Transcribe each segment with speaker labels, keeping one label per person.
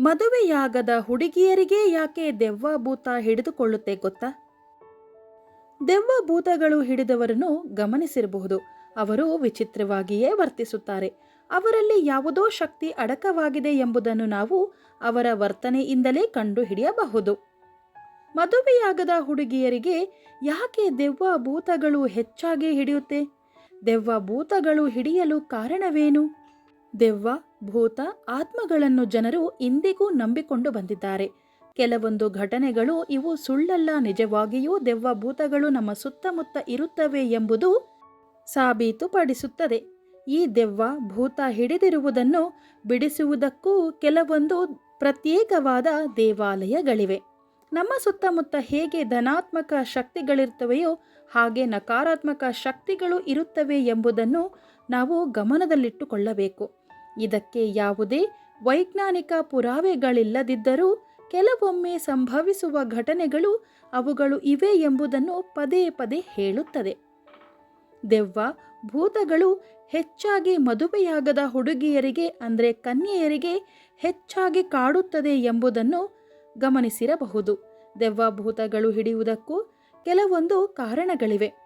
Speaker 1: ಮದುವೆಯಾಗದ ಹುಡುಗಿಯರಿಗೆ ಯಾಕೆ ದೆವ್ವ ಭೂತ ಹಿಡಿದುಕೊಳ್ಳುತ್ತೆ ಗೊತ್ತಾ? ದೆವ್ವ ಭೂತಗಳು ಹಿಡಿದವರನ್ನು ಗಮನಿಸಿರಬಹುದು. ಅವರು ವಿಚಿತ್ರವಾಗಿಯೇ ವರ್ತಿಸುತ್ತಾರೆ. ಅವರಲ್ಲಿ ಯಾವುದೋ ಶಕ್ತಿ ಅಡಕವಾಗಿದೆ ಎಂಬುದನ್ನು ನಾವು ಅವರ ವರ್ತನೆಯಿಂದಲೇ ಕಂಡುಹಿಡಿಯಬಹುದು. ಮದುವೆಯಾಗದ ಹುಡುಗಿಯರಿಗೆ ಯಾಕೆ ದೆವ್ವ ಭೂತಗಳು ಹೆಚ್ಚಾಗಿ ಹಿಡಿಯುತ್ತೆ? ದೆವ್ವ ಭೂತಗಳು ಹಿಡಿಯಲು ಕಾರಣವೇನು? ದೆವ್ವ ಭೂತ ಆತ್ಮಗಳನ್ನು ಜನರು ಇಂದಿಗೂ ನಂಬಿಕೊಂಡು ಬಂದಿದ್ದಾರೆ. ಕೆಲವೊಂದು ಘಟನೆಗಳು ಇವು ಸುಳ್ಳಲ್ಲ, ನಿಜವಾಗಿಯೂ ದೆವ್ವ ಭೂತಗಳು ನಮ್ಮ ಸುತ್ತಮುತ್ತ ಇರುತ್ತವೆ ಎಂಬುದು ಸಾಬೀತುಪಡಿಸುತ್ತದೆ. ಈ ದೆವ್ವ ಭೂತ ಹಿಡಿದಿರುವುದನ್ನು ಬಿಡಿಸುವುದಕ್ಕೂ ಕೆಲವೊಂದು ಪ್ರತ್ಯೇಕವಾದ ದೇವಾಲಯಗಳಿವೆ. ನಮ್ಮ ಸುತ್ತಮುತ್ತ ಹೇಗೆ ಧನಾತ್ಮಕ ಶಕ್ತಿಗಳಿರ್ತವೆಯೋ ಹಾಗೆ ನಕಾರಾತ್ಮಕ ಶಕ್ತಿಗಳು ಇರುತ್ತವೆ ಎಂಬುದನ್ನು ನಾವು ಗಮನದಲ್ಲಿಟ್ಟುಕೊಳ್ಳಬೇಕು. ಇದಕ್ಕೆ ಯಾವುದೇ ವೈಜ್ಞಾನಿಕ ಪುರಾವೆಗಳಿಲ್ಲದಿದ್ದರೂ ಕೆಲವೊಮ್ಮೆ ಸಂಭವಿಸುವ ಘಟನೆಗಳು ಅವುಗಳು ಇವೆ ಎಂಬುದನ್ನು ಪದೇ ಪದೇ ಹೇಳುತ್ತದೆ. ದೆವ್ವ ಭೂತಗಳು ಹೆಚ್ಚಾಗಿ ಮದುವೆಯಾಗದ ಹುಡುಗಿಯರಿಗೆ, ಅಂದರೆ ಕನ್ಯೆಯರಿಗೆ ಹೆಚ್ಚಾಗಿ ಕಾಡುತ್ತದೆ ಎಂಬುದನ್ನು ಗಮನಿಸಿರಬಹುದು. ದೆವ್ವ ಭೂತಗಳು ಹಿಡಿಯುವುದಕ್ಕೂ ಕೆಲವೊಂದು ಕಾರಣಗಳಿವೆ.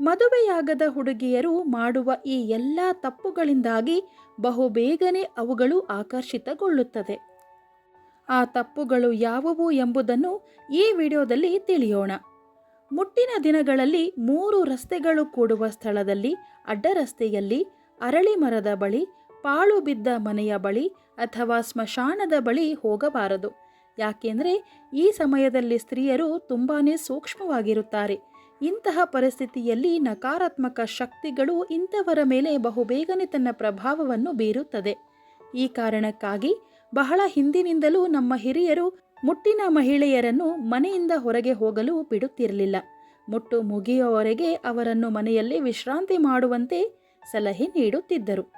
Speaker 1: ಮದುವೆಯಾಗದ ಹುಡುಗಿಯರು ಮಾಡುವ ಈ ಎಲ್ಲ ತಪ್ಪುಗಳಿಂದಾಗಿ ಬಹುಬೇಗನೆ ಅವುಗಳು ಆಕರ್ಷಿತಗೊಳ್ಳುತ್ತದೆ ಆ ತಪ್ಪುಗಳು ಯಾವುವು ಎಂಬುದನ್ನು ಈ ವಿಡಿಯೋದಲ್ಲಿ ತಿಳಿಯೋಣ. ಮುಟ್ಟಿನ ದಿನಗಳಲ್ಲಿ ಮೂರು ರಸ್ತೆಗಳು ಕೂಡುವ ಸ್ಥಳದಲ್ಲಿ ಅಡ್ಡರಸ್ತೆಯಲ್ಲಿ ಅರಳಿ ಮರದ ಬಳಿ, ಪಾಳು ಬಿದ್ದ ಮನೆಯ ಬಳಿ ಅಥವಾ ಸ್ಮಶಾನದ ಬಳಿ ಹೋಗಬಾರದು. ಯಾಕೆಂದರೆ ಈ ಸಮಯದಲ್ಲಿ ಸ್ತ್ರೀಯರು ತುಂಬಾ ಸೂಕ್ಷ್ಮವಾಗಿರುತ್ತಾರೆ. ಇಂತಹ ಪರಿಸ್ಥಿತಿಯಲ್ಲಿ ನಕಾರಾತ್ಮಕ ಶಕ್ತಿಗಳು ಇಂಥವರ ಮೇಲೆ ಬಹುಬೇಗನೆ ತನ್ನ ಪ್ರಭಾವವನ್ನು ಬೀರುತ್ತದೆ. ಈ ಕಾರಣಕ್ಕಾಗಿ ಬಹಳ ಹಿಂದಿನಿಂದಲೂ ನಮ್ಮ ಹಿರಿಯರು ಮುಟ್ಟಿನ ಮಹಿಳೆಯರನ್ನು ಮನೆಯಿಂದ ಹೊರಗೆ ಹೋಗಲು ಬಿಡುತ್ತಿರಲಿಲ್ಲ. ಮುಟ್ಟು ಮುಗಿಯುವವರೆಗೆ ಅವರನ್ನು ಮನೆಯಲ್ಲಿ ವಿಶ್ರಾಂತಿ ಮಾಡುವಂತೆ ಸಲಹೆ ನೀಡುತ್ತಿದ್ದರು.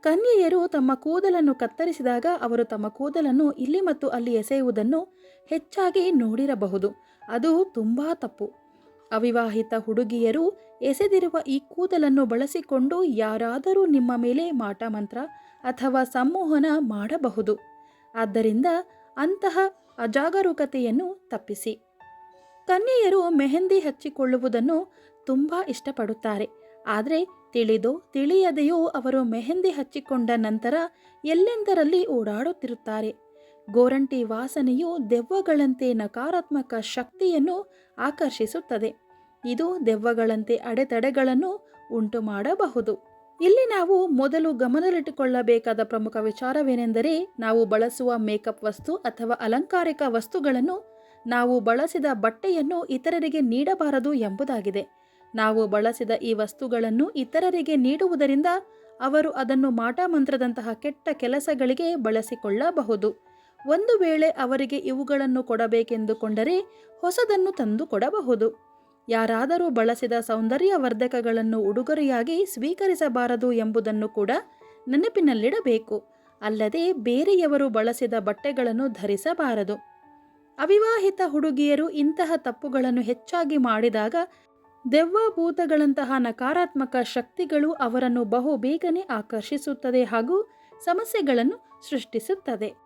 Speaker 1: ಕನ್ಯೆಯರು ತಮ್ಮ ಕೂದಲನ್ನು ಕತ್ತರಿಸಿದಾಗ ಅವರು ತಮ್ಮ ಕೂದಲನ್ನು ಇಲ್ಲಿ ಮತ್ತು ಅಲ್ಲಿ ಎಸೆಯುವುದನ್ನು ಹೆಚ್ಚಾಗಿ ನೋಡಿರಬಹುದು. ಅದು ತುಂಬಾ ತಪ್ಪು. ಅವಿವಾಹಿತ ಹುಡುಗಿಯರು ಎಸೆದಿರುವ ಈ ಕೂದಲನ್ನು ಬಳಸಿಕೊಂಡು ಯಾರಾದರೂ ನಿಮ್ಮ ಮೇಲೆ ಮಾಟಮಂತ್ರ ಅಥವಾ ಸಂಮೋಹನ ಮಾಡಬಹುದು. ಆದ್ದರಿಂದ ಅಂತಹ ಅಜಾಗರೂಕತೆಯನ್ನು ತಪ್ಪಿಸಿ. ಕನ್ಯೆಯರು ಮೆಹಂದಿ ಹಚ್ಚಿಕೊಳ್ಳುವುದನ್ನು ತುಂಬ ಇಷ್ಟಪಡುತ್ತಾರೆ. ಆದರೆ ತಿಳಿದೋ ತಿಳಿಯದೆಯೋ ಅವರು ಮೆಹಂದಿ ಹಚ್ಚಿಕೊಂಡ ನಂತರ ಎಲ್ಲೆಂದರಲ್ಲಿ ಓಡಾಡುತ್ತಿರುತ್ತಾರೆ. ಗೋರಂಟಿ ವಾಸನೆಯು ದೆವ್ವಗಳಂತೆ ನಕಾರಾತ್ಮಕ ಶಕ್ತಿಯನ್ನು ಆಕರ್ಷಿಸುತ್ತದೆ. ಇದು ದೆವ್ವಗಳಂತೆ ಅಡೆತಡೆಗಳನ್ನು ಉಂಟು ಮಾಡಬಹುದು ಇಲ್ಲಿ ನಾವು ಮೊದಲು ಗಮನದಲ್ಲಿಟ್ಟುಕೊಳ್ಳಬೇಕಾದ ಪ್ರಮುಖ ವಿಚಾರವೇನೆಂದರೆ, ನಾವು ಬಳಸುವ ಮೇಕಪ್ ವಸ್ತು ಅಥವಾ ಅಲಂಕಾರಿಕ ವಸ್ತುಗಳನ್ನು ನಾವು ಬಳಸಿದ ಬಟ್ಟೆಯನ್ನು ಇತರರಿಗೆ ನೀಡಬಾರದು ಎಂಬುದಾಗಿದೆ. ನಾವು ಬಳಸಿದ ಈ ವಸ್ತುಗಳನ್ನು ಇತರರಿಗೆ ನೀಡುವುದರಿಂದ ಅವರು ಅದನ್ನು ಮಾಟಮಂತ್ರದಂತಹ ಕೆಟ್ಟ ಕೆಲಸಗಳಿಗೆ ಬಳಸಿಕೊಳ್ಳಬಹುದು. ಒಂದು ವೇಳೆ ಅವರಿಗೆ ಇವುಗಳನ್ನು ಕೊಡಬೇಕೆಂದುಕೊಂಡರೆ ಹೊಸದನ್ನು ತಂದು ಕೊಡಬಹುದು. ಯಾರಾದರೂ ಬಳಸಿದ ಸೌಂದರ್ಯವರ್ಧಕಗಳನ್ನು ಉಡುಗೊರೆಯಾಗಿ ಸ್ವೀಕರಿಸಬಾರದು ಎಂಬುದನ್ನು ಕೂಡ ನೆನಪಿನಲ್ಲಿಡಬೇಕು. ಅಲ್ಲದೆ ಬೇರೆಯವರು ಬಳಸಿದ ಬಟ್ಟೆಗಳನ್ನು ಧರಿಸಬಾರದು. ಅವಿವಾಹಿತ ಹುಡುಗಿಯರು ಇಂತಹ ತಪ್ಪುಗಳನ್ನು ಹೆಚ್ಚಾಗಿ ಮಾಡಿದಾಗ ದೆವ್ವಭೂತಗಳಂತಹ ನಕಾರಾತ್ಮಕ ಶಕ್ತಿಗಳು ಅವರನ್ನು ಬಹು ಬೇಗನೆ ಆಕರ್ಷಿಸುತ್ತದೆ ಹಾಗೂ ಸಮಸ್ಯೆಗಳನ್ನು ಸೃಷ್ಟಿಸುತ್ತದೆ.